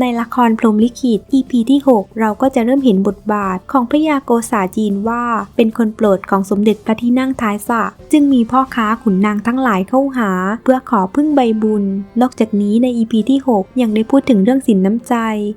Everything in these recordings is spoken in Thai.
ในละครพรหมลิขิต EP ที่ 6 เราก็จะเริ่มเห็นบทบาทของพระยาโกษาจีนว่า เป็นคนโปรดของสมเด็จพระที่นั่งท้ายสระจึงมีพ่อค้าขุนนางทั้งหลายเข้าหา เพื่อขอพึ่งใบบุญ นอกจากนี้ใน EP ที่ 6 ยังได้พูดถึงเรื่องสินน้ำใจ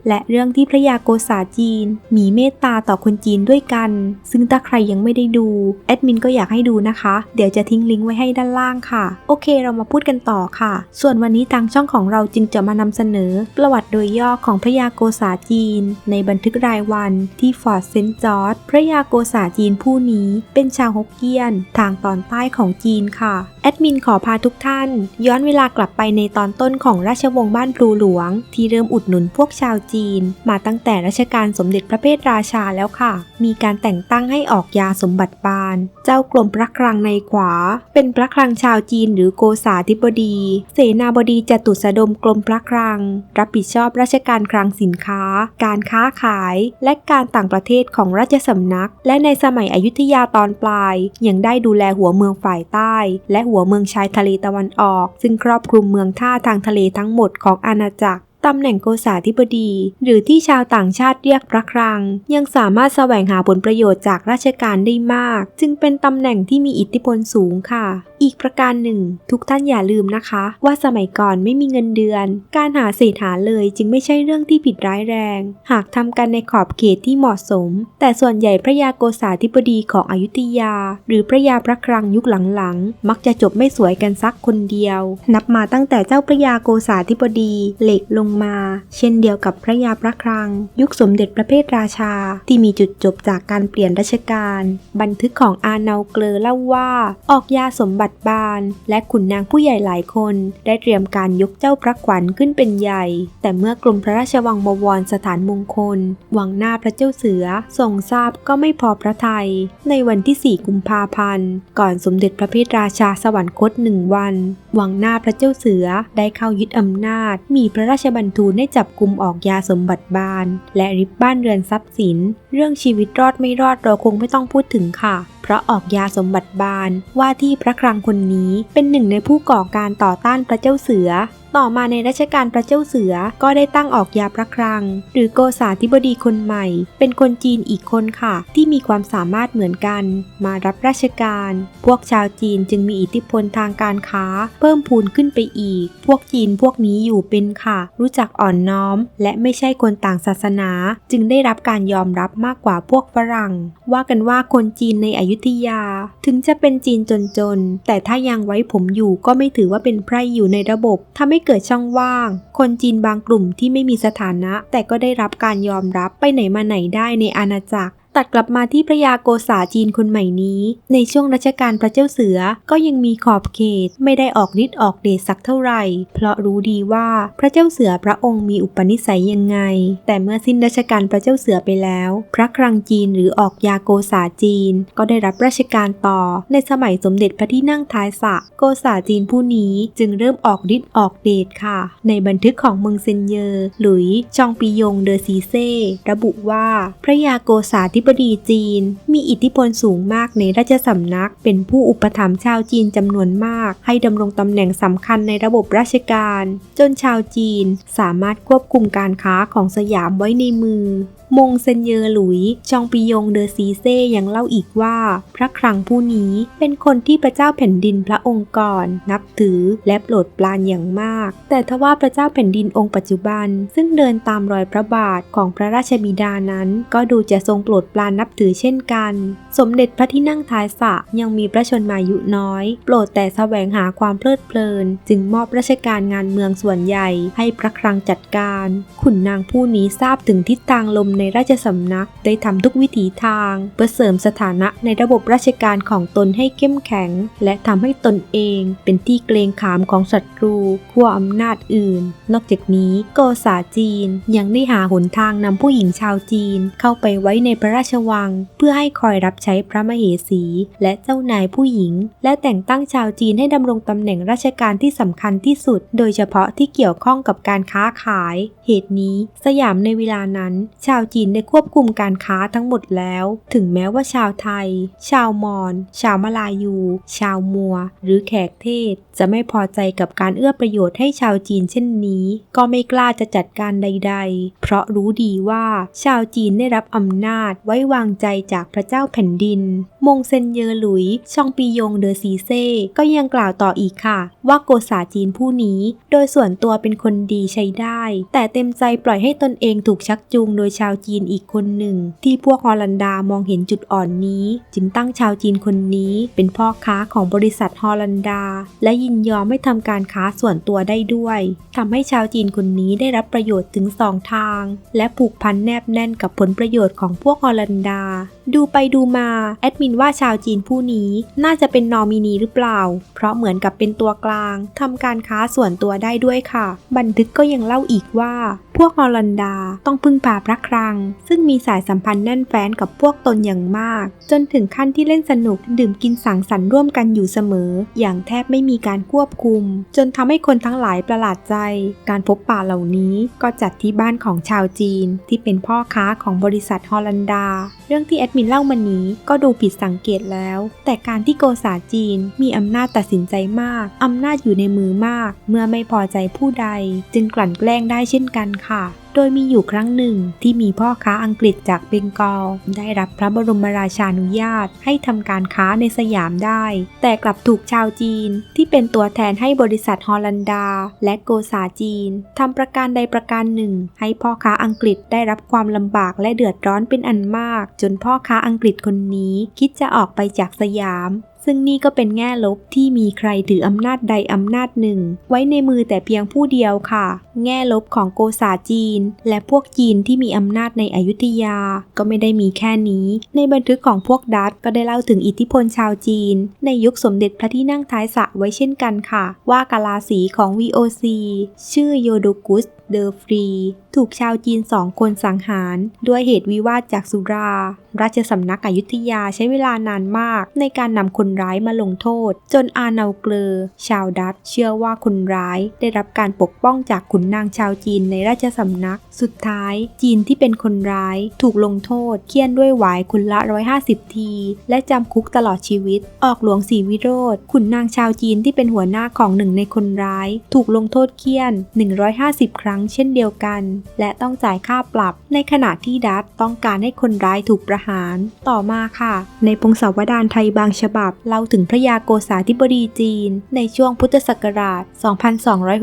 และเรื่องที่พระยาโกษาจีน มีเมตตาต่อคนจีนด้วยกัน ซึ่งถ้าใครยังไม่ได้ดูแอดมินก็อยากให้ดูนะคะ เดี๋ยวจะทิ้งลิงก์ไว้ให้ด้านล่างค่ะ โอเค เรามาพูดกันต่อค่ะ ส่วนวันนี้ทางช่องของเราจึงจะมานำเสนอประวัติโดยย่อของพระยาโกษาจีน ในบันทึกรายวันที่ฟอร์ดเซนต์จอร์จพระยาโกษาจีนผู้นี้เป็นชาวฮกเกี้ยน ทางตอนใต้ของจีนค่ะ แอดมินขอพาทุกท่าน ย้อนเวลากลับไปในตอนต้นของราชวงศ์บ้านพลูหลวง ที่เริ่มอุดหนุนพวกชาวจีน มาตั้งแต่รัชกาลสมเด็จพระเพทราชาแล้วค่ะ มีการแต่งตั้งให้ออกยาสมบัติบาลเจ้ากรมพระคลังในขวา เป็นพระคลังชาวจีนหรือโกษาธิบดี เสนาบดีจตุสดมกรมพระคลัง รับผิดชอบราชการคลังสินค้า การค้าขาย และการต่างประเทศของราชสำนัก และในสมัยอยุธยาตอนปลาย ยังได้ดูแลหัวเมืองฝ่ายใต้ และหัวเมืองชายทะเลตะวันออก ซึ่งครอบคลุมเมืองท่าทางทะเลทั้งหมดของอาณาจักรตำแหน่งโกษาธิบดี หรือที่ชาวต่างชาติเรียกพระครัง ยังสามารถแสวงหาผลประโยชน์จากราชการได้มาก จึงเป็นตำแหน่งที่มีอิทธิพลสูงค่ะ อีกประการหนึ่ง ทุกท่านอย่าลืมนะคะ ว่าสมัยก่อนไม่มีเงินเดือน การหาเศษหาเลยจึงไม่ใช่เรื่องที่ผิดร้ายแรง หากทำกันในขอบเขตที่เหมาะสม แต่ส่วนใหญ่พระยาโกษาธิบดีของอยุธยา หรือพระยาพระครังยุคหลังๆ มักจะจบไม่สวยกันสักคนเดียว นับมาตั้งแต่เจ้าพระยาโกษาธิบดีเหล็กลงมา เช่นเดียวกับพระยาพระครัง ยุคสมเด็จพระเพทราชา ที่มีจุดจบจากการเปลี่ยนราชการบันทึกของอาเนาเกลอเล่าว่า ออกยาสมบัติบาลและขุนนางผู้ใหญ่หลายคน ได้เตรียมการยกเจ้าพระขวัญขึ้นเป็นใหญ่ แต่เมื่อกรมพระราชวังบวรสถานมงคล วังหน้าพระเจ้าเสือทรงทราบก็ไม่พอพระทัยในวันที่ 4 กุมภาพันธ์ ก่อนสมเด็จพระเพทราชาสวรรคตหนึ่งวัน วังหน้าพระเจ้าเสือได้เข้ายึดอำนาจ มีพระราชบัญทูลให้จับกลุ่มออกยาสมบัติบาลและริบบ้านเรือนทรัพย์สิน เรื่องชีวิตรอดไม่รอดเราคงไม่ต้องพูดถึงค่ะ เพราะออกยาสมบัติบาลว่าที่พระครังคนนี้ เป็นหนึ่งในผู้ก่อการต่อต้านพระเจ้าเสือ ต่อมาในรัชกาลพระเจ้าเสือก็ได้ตั้งออกยาพระครัง หรือโกษาธิบดีคนใหม่ เป็นคนจีนอีกคนค่ะ ที่มีความสามารถเหมือนกัน มารับราชการ พวกชาวจีนจึงมีอิทธิพลทางการค้า เพิ่มพูนขึ้นไปอีก พวกจีนพวกนี้อยู่เป็นค่ะ รู้จักอ่อนน้อม และไม่ใช่คนต่างศาสนา จึงได้รับการยอมรับมากกว่าพวกฝรั่ง ว่ากันว่าคนจีนในอยุธยา ถึงจะเป็นจีนจนๆแต่ถ้ายังไว้ผมอยู่ก็ไม่ถือว่าเป็นไพร่อยู่ในระบบทำใเกิดช่องว่าง คนจีนบางกลุ่มที่ไม่มีสถานะ แต่ก็ได้รับการยอมรับไปไหนมาไหนได้ในอาณาจักร ตัดกลับมาที่พระยาโกษาจีนคนใหม่นี้ ในช่วงรัชกาลพระเจ้าเสือก็ยังมีขอบเขตไม่ได้ออกฤทธิ์ออกเดชสักเท่าไหร่ เพราะรู้ดีว่าพระเจ้าเสือพระองค์มีอุปนิสัยยังไง แต่เมื่อสิ้นรัชกาลพระเจ้าเสือไปแล้ว พระครังจีนหรือออกยาโกษาจีน ก็ได้รับราชการต่อ ในสมัยสมเด็จพระที่นั่งท้ายสระโกษาจีนผู้นี้จึงเริ่มออกฤทธิ์ออกเดชค่ะ ในบันทึกของเมืองเซนเยอร์หลุย จองปียงเดอซีเซ่ระบุว่าพระยาโกษาธิบดีจีน มีอิทธิพลสูงมากในราชสำนัก เป็นผู้อุปถัมภ์ชาวจีนจำนวนมาก ให้ดำรงตำแหน่งสำคัญในระบบราชการ จนชาวจีนสามารถควบคุมการค้าของสยามไว้ในมือมงเซนเยอร์หลุยจองปิยงเดอซีเซ่ยังเล่าอีกว่า พระครังผู้นี้เป็นคนที่พระเจ้าแผ่นดินพระองค์ก่อน นับถือและโปรดปรานอย่างมาก แต่ทว่าพระเจ้าแผ่นดินองค์ปัจจุบัน ซึ่งเดินตามรอยพระบาทของพระราชบิดานั้น ก็ดูจะทรงโปรดปรานนับถือเช่นกัน สมเด็จพระที่นั่งท้ายสะยังมีพระชนมายุน้อย โปรดแต่แสวงหาความเพลิดเพลิน จึงมอบราชการงานเมืองส่วนใหญ่ให้พระครังจัดการ ขุนนางผู้นี้ทราบถึงทิศทางลมในราชสำนัก ได้ทำทุกวิถีทาง เพื่อเสริมสถานะในระบบราชการของตนให้เข้มแข็ง และทำให้ตนเองเป็นที่เกรงขามของศัตรูขั้วอำนาจอื่น นอกจากนี้โกษาจีนยังได้หาหนทางนำผู้หญิงชาวจีนเข้าไปไว้ในพระราชวัง เพื่อให้คอยรับใช้พระมเหสี และเจ้านายผู้หญิง และแต่งตั้งชาวจีนให้ดำรงตำแหน่งราชการที่สำคัญที่สุด โดยเฉพาะที่เกี่ยวข้องกับการค้าขาย เหตุนี้สยามในเวลานั้น ชาวจีนได้ควบคุมการค้าทั้งหมดแล้ว ถึงแม้ว่าชาวไทย ชาวมอญชาวมลายู ชาวมัว หรือแขกเทศ จะไม่พอใจกับการเอื้อประโยชน์ให้ชาวจีนเช่นนี้ ก็ไม่กล้าจะจัดการใด ๆ เพราะรู้ดีว่าชาวจีนได้รับอำนาจไว้วางใจจากพระเจ้าแผ่นดิน มงเซนเยอหลุย ชองปียงเดอซีเซ่ก็ยังกล่าวต่ออีกค่ะ ว่าโกษาจีนผู้นี้โดยส่วนตัวเป็นคนดีใช้ได้ แต่เต็มใจปล่อยให้ตนเองถูกชักจูงโดยชาวจีนอีกคนหนึ่ง ที่พวกฮอลันดามองเห็นจุดอ่อนนี้ จึงตั้งชาวจีนคนนี้เป็นพ่อค้าของบริษัทฮอลันดา และยินยอมไม่ทำการค้าส่วนตัวได้ด้วยทำให้ชาวจีนคนนี้ได้รับประโยชน์ถึงสองทาง และผูกพันแนบแน่นกับผลประโยชน์ของพวกฮอลนดา ดูไปดูมา แอดมินว่าชาวจีนผู้นี้น่าจะเป็นนอมินีหรือเปล่า เพราะเหมือนกับเป็นตัวกลางทำการค้าส่วนตัวได้ด้วยค่ะ บันทึกก็ยังเล่าอีกว่า พวกฮอลันดาต้องพึ่งพาพระครัง ซึ่งมีสายสัมพันธ์แน่นแฟ้นกับพวกตนอย่างมาก จนถึงขั้นที่เล่นสนุกดื่มกินสังสรรค์ร่วมกันอยู่เสมอ อย่างแทบไม่มีการควบคุม จนทำให้คนทั้งหลายประหลาดใจ การพบป่าเหล่านี้ก็จัดที่บ้านของชาวจีน ที่เป็นพ่อค้าของบริษัทฮอลันดา เรื่องที่แอดมินเล่ามานี้ก็ดูผิดสังเกตแล้ว แต่การที่โกษาจีนมีอำนาจตัดสินใจมาก อำนาจอยู่ในมือมาก เมื่อไม่พอใจผู้ใด จึงกลั่นแกล้งได้เช่นกันค่ะโดยมีอยู่ครั้งหนึ่งที่มีพ่อค้าอังกฤษจากเบงกอลได้รับพระบรมราชานุญาตให้ทำการค้าในสยามได้ แต่กลับถูกชาวจีนที่เป็นตัวแทนให้บริษัทฮอลันดา และโกษาจีนทำประการใดประการหนึ่ง ให้พ่อค้าอังกฤษได้รับความลำบากและเดือดร้อนเป็นอันมาก จนพ่อค้าอังกฤษคนนี้คิดจะออกไปจากสยาม ซึ่งนี่ก็เป็นแง่ลบที่มีใครถืออำนาจใดอำนาจหนึ่ง ไว้ในมือแต่เพียงผู้เดียวค่ะ แง่ลบของโกษาจีน และพวกจีนที่มีอำนาจในอยุธยา ก็ไม่ได้มีแค่นี้ ในบันทึกของพวกดัตก็ได้เล่าถึงอิทธิพลชาวจีน ในยุคสมเด็จพระที่นั่งท้ายสระไว้เช่นกันค่ะ ว่ากาลาสีของ VOC ชื่อโยโดกุส เดอฟรี ถูกชาวจีนสองคนสังหาร ด้วยเหตุวิวาทจากสุรา ราชสำนักอยุธยาใช้เวลานานมาก ในการนำคนร้ายมาลงโทษ จนอาเนาเกลอ ชาวดัตเชื่อว่าคนร้ายได้รับการปกป้องจากขุนนางชาวจีนในราชสำนัก สุดท้ายจีนที่เป็นคนร้าย ถูกลงโทษเคี่ยนด้วยหวายคนละ 150 ที และจำคุกตลอดชีวิต ออกหลวงศรีวิโรธขุนนางชาวจีนที่เป็นหัวหน้าของหนึ่งในคนร้าย ถูกลงโทษเคี่ยน 150 ครั้งเช่นเดียวกัน และต้องจ่ายค่าปรับ ในขณะที่ดัตต้องการให้คนร้ายถูกประหาร ต่อมาค่ะ ในพงศาวดารไทยบางฉบับเล่าถึงพระยาโกษาธิบดีจีน ในช่วงพุทธศักราช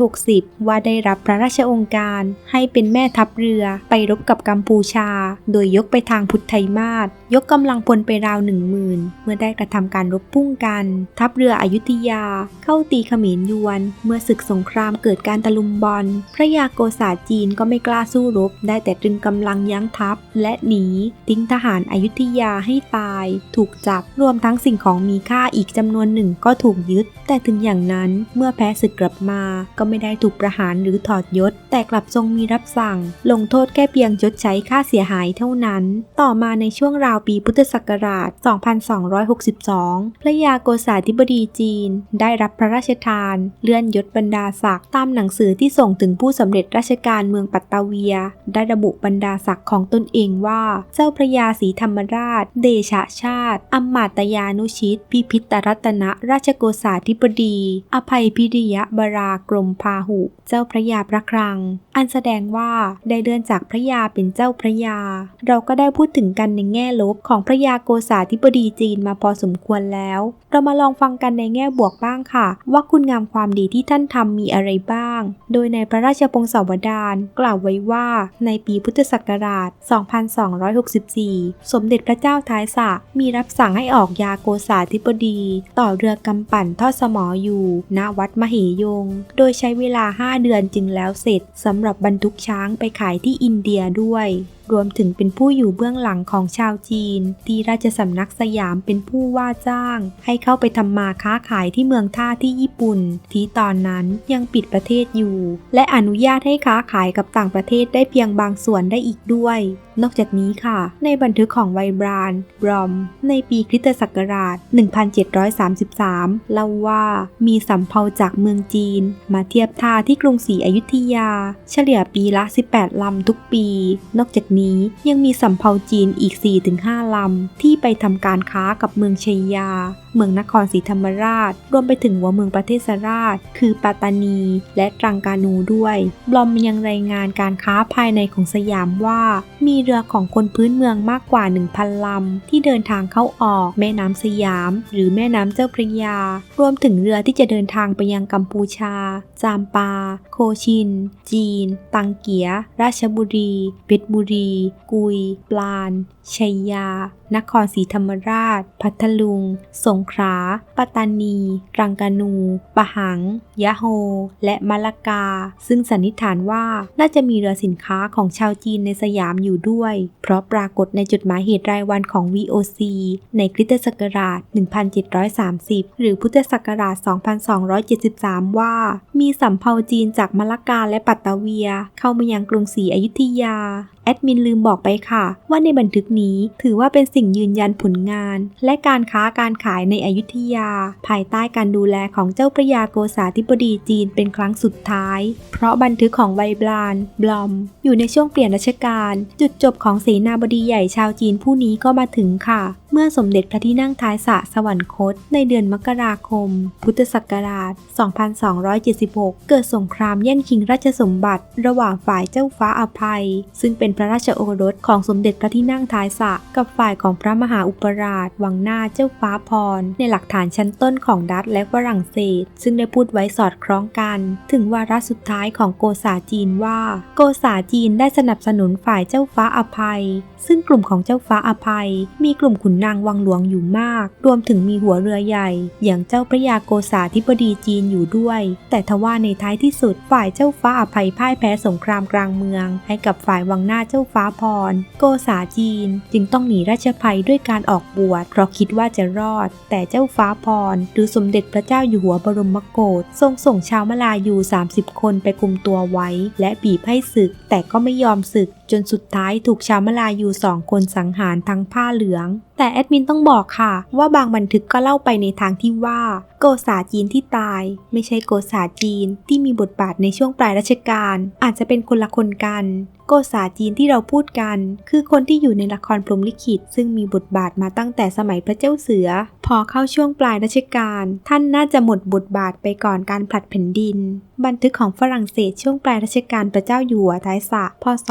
2260 ว่าได้รับพระราชองค์การ ให้เป็นแม่ทัพเรือไปรบกับกัมพูชา โดยยกไปทางพุทธไทยมาศยกกำลังพลไปราวหนึ่งหมื่นเมื่อได้กระทำการรบพุ่งกัน ทัพเรืออยุธยา เข้าตีเขมรยวน เมื่อศึกสงครามเกิดการตะลุมบอลพระยาโกษาจีนก็ไม่กล้าสู้รบ ได้แต่ตรึงกำลังยั้งทัพ และหนี ทิ้งทหารอายุธยาให้ตาย ถูกจับรวมทั้งสิ่งของมีค่าอีกจำนวนหนึ่งก็ถูกยึด แต่ถึงอย่างนั้นเมื่อแพ้ศึกกลับมา ก็ไม่ได้ถูกประหารหรือถอดยศ แต่กลับทรงมีรับสั่ง ลงโทษแค่เพียงชดใช้ค่าเสียหายเท่านั้น ต่อมาในช่วงราวปีพุทธศักราช 2262 พระยาโกษาธิบดีจีน ได้รับพระราชทาน เลื่อนยศบรรดาศักดิ์ตามหนังสือที่ส่งถึงผู้สำเร็จราชการเมืองปัตตาเวีย ได้ระบุบรรดาศักดิ์ของตนเองว่า เจ้าพระยาศรีธรรมราช เดชะชาติอมมาตยานุชิต พิพิตรัตนราชโกษาธิบดี อภัยพิริยะบรากรมพาหุ เจ้าพระยาพระครัง อันแสดงว่าได้เลื่อนจากพระยาเป็นเจ้าพระยา เราก็ได้พูดถึงกันในแง่ลบของพระยาโกษาธิบดีจีนมาพอสมควรแล้ว เรามาลองฟังกันในแง่บวกบ้างค่ะ ว่าคุณงามความดีที่ท่านทำมีอะไรบ้าง โดยในพระราชพงศาวดานกล่าวไว้ว่าในปีพุทธศักราช 2264 สมเด็จพระเจ้าท้ายสระมีรับสั่งให้ออกยาโกษาธิบดี ต่อเรือกำปั่นทอดสมออยู่ณวัดมเหยง โดยใช้เวลา 5 เดือนจึงแล้วเสร็จสำหรับบรรทุกช้างไปขายที่อินเดียด้วย รวมถึงเป็นผู้อยู่เบื้องหลังของชาวจีน ที่ราชสำนักสยามเป็นผู้ว่าจ้าง ให้เข้าไปทำมาค้าขายที่เมืองท่าที่ญี่ปุ่น ที่ตอนนั้นยังปิดประเทศอยู่ และอนุญาตให้ค้าขายกับต่างประเทศได้เพียงบางส่วนได้อีกด้วย นอกจากนี้ค่ะ ในบันทึกของไวบรานบรอม ในปีคริสตศักราช 1733 เล่าว่ามีสำเภาจากเมืองจีน มาเทียบท่าที่กรุงศรีอยุธยา เฉลี่ยปีละ 18 ลำทุกปี นอกจากนี้ยังมีสำเภาจีนอีก 4-5 ลำ ที่ไปทำการค้ากับเมืองชัยยา เมืองนครศรีธรรมราช รวมไปถึงหัวเมืองประเทศราช คือปัตตานี และตรังกานูด้วย บลอมยังรายงานการค้าภายในของสยามว่า มีเรือของคนพื้นเมืองมากกว่า 1,000 ลำ ที่เดินทางเข้าออกแม่น้ำสยาม หรือแม่น้ำเจ้าพระยา รวมถึงเรือที่จะเดินทางไปยังกัมพูชา จามปา โคชิน จีน ตังเกีย ราชบุรี เพชรบุรี กุย ปลาน ชัยยา นครศรีธรรมราช พัทลุง สงขลา ปัตตานี รังกานู ปะหัง ยะโฮ และมะละกา ซึ่งสันนิษฐานว่าน่าจะมีเรือสินค้าของชาวจีนในสยามอยู่ด้วย เพราะปรากฏในจดหมายเหตุรายวันของ VOC ในคริสตศักราช 1730 หรือพุทธศักราช 2273 ว่า มีสำเภาจีนจากมะละกาและปัตตาเวีย เข้ามายังกรุงศรีอยุธยา แอดมินลืมบอกไปค่ะ ว่าในบันทึกนี้ ถือว่าเป็นสิ่งยืนยันผลงาน และการค้าการขายในอยุธยา ภายใต้การดูแลของเจ้าพระยาโกษาธิบดีจีนเป็นครั้งสุดท้าย เพราะบันทึกของไวบลานบลอม อยู่ในช่วงเปลี่ยนรัชกาลจุดจบของเสนาบดีใหญ่ชาวจีนผู้นี้ก็มาถึงค่ะ เมื่อสมเด็จพระที่นั่งท้ายสระสวรรคต ในเดือนมกราคม พุทธศักราช 2276 เกิดสงครามแย่งชิงราชสมบัติ ระหว่างฝ่ายเจ้าฟ้าอภัย ซึ่งเป็นพระราชโอรสของสมเด็จพระที่นั่งท้ายสะกับฝ่ายของพระมหาอุปราช วังหน้าเจ้าฟ้าพร ในหลักฐานชั้นต้นของดัตและฝรั่งเศส ซึ่งได้พูดไว้สอดคล้องกัน ถึงวาระสุดท้ายของโกษาจีนว่า โกษาจีนได้สนับสนุนฝ่ายเจ้าฟ้าอภัย ซึ่งกลุ่มของเจ้าฟ้าอภัย มีกลุ่มขุนนางวังหลวงอยู่มาก รวมถึงมีหัวเรือใหญ่ อย่างเจ้าพระยาโกษาธิบดีจีนอยู่ด้วย แต่ทว่าในท้ายที่สุดฝ่ายเจ้าฟ้าอภัยพ่ายแพ้สงครามกลางเมือง ให้กับฝ่ายวังหน้าเจ้าฟ้าพร โกษาจีนจึงต้องหนีราชภัยด้วยการออกบวชเพราะคิดว่าจะรอด แต่เจ้าฟ้าพรหรือสมเด็จพระเจ้าอยู่หัวบรมโกศทรงส่งชาวมลายู 30 คนไปคุมตัวไว้ และบีบให้ศึก แต่ก็ไม่ยอมศึก จนสุดท้ายถูกชาวมลายูสองคนสังหารทั้งผ้าเหลือง แต่แอดมินต้องบอกค่ะ ว่าบางบันทึกก็เล่าไปในทางที่ว่า โกษาจีนที่ตาย ไม่ใช่โกษาจีนที่มีบทบาทในช่วงปลายรัชกาลอาจจะเป็นคนละคนกัน โกษาจีนที่เราพูดกัน คือคนที่อยู่ในละครพรหมลิขิต ซึ่งมีบทบาทมาตั้งแต่สมัยพระเจ้าเสือ พอเข้าช่วงปลายรัชกาลท่านน่าจะหมดบทบาทไปก่อนการผลัดแผ่นดิน บันทึกของฝรั่งเศสช่วงปลายรัชกาลพระเจ้าอยู่หัวท้ายสระพศ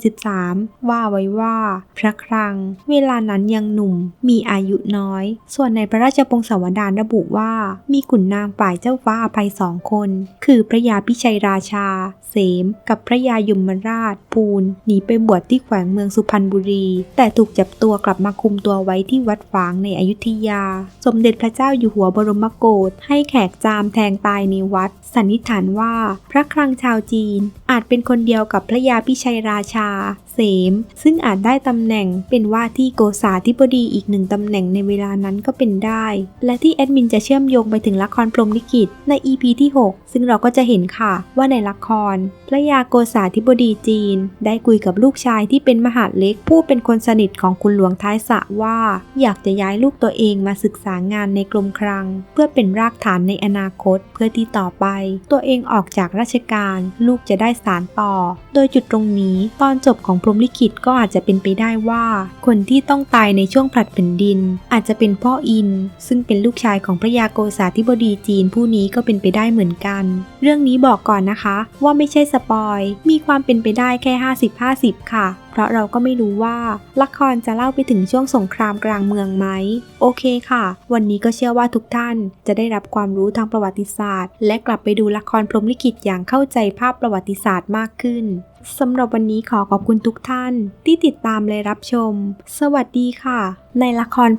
2273 ว่าไว้ว่า พระครัง เวลานั้นยังหนุ่มมีอายุน้อย ส่วนในพระราชปงสาวดารระบุว่า มีขุนนางฝ่ายเจ้าฟ้าอภัยสองคน คือพระยาพิชัยราชา เสม กับพระยายมราชภูลหนีไปบวชที่แขวงเมืองสุพรรณบุรี แต่ถูกจับตัวกลับมาคุมตัวไว้ที่วัดฝางในอยุธยา สมเด็จพระเจ้าอยู่หัวบรมโกศให้แขกจามแทงตายในวัด สันนิษฐานว่าพระคลังชาวจีน อาจเป็นคนเดียวกับพระยาพิชัยราชา เสม ซึ่งอาจได้ตำแหน่งเป็นว่าที่โกษาธิบดีอีกหนึ่งตำแหน่งในเวลานั้นก็เป็นได้ และที่แอดมินจะเชื่อมโยงไปถึงละครพรหมลิขิตใน EP ที่ 6 ซึ่งเราก็จะเห็นค่ะว่าในละคร พระยาโกษาธิบดีจีน ได้คุยกับลูกชายที่เป็นมหาดเล็กผู้เป็นคนสนิทของคุณหลวงท้ายสระว่า อยากจะย้ายลูกตัวเองมาศึกษางานในกรมคลัง เพื่อเป็นรากฐานในอนาคตเพื่อที่ต่อไป ตัวเองออกจากราชการลูกจะได้สารต่อ โดยจุดตรงนี้ตอนจบของพรหมลิขิตก็อาจจะเป็นไปได้ว่า คนที่ต้องตายในช่วงผลัดแผ่นดิน อาจจะเป็นพ่ออิน ซึ่งเป็นลูกชายของพระยาโกษาธิบดีจีนผู้นี้ก็เป็นไปได้เหมือนกัน เรื่องนี้บอกก่อนนะคะ ว่าไม่ใช่สปอย มีความเป็นไปได้แค่ 50-50 ค่ะเพราะเราก็ไม่รู้ว่า ละครจะเล่าไปถึงช่วงสงครามกลางเมืองไหม โอเคค่ะ วันนี้ก็เชื่อว่าทุกท่านจะได้รับความรู้ทางประวัติศาสตร์ และกลับไปดูละครพรหมลิขิตอย่างเข้าใจภาพประวัติศาสตร์มากขึ้นสำหรับวันนี้ขอขอบคุณทุกท่าน ที่ติดตามและรับชม สวัสดีค่ะ ในละคร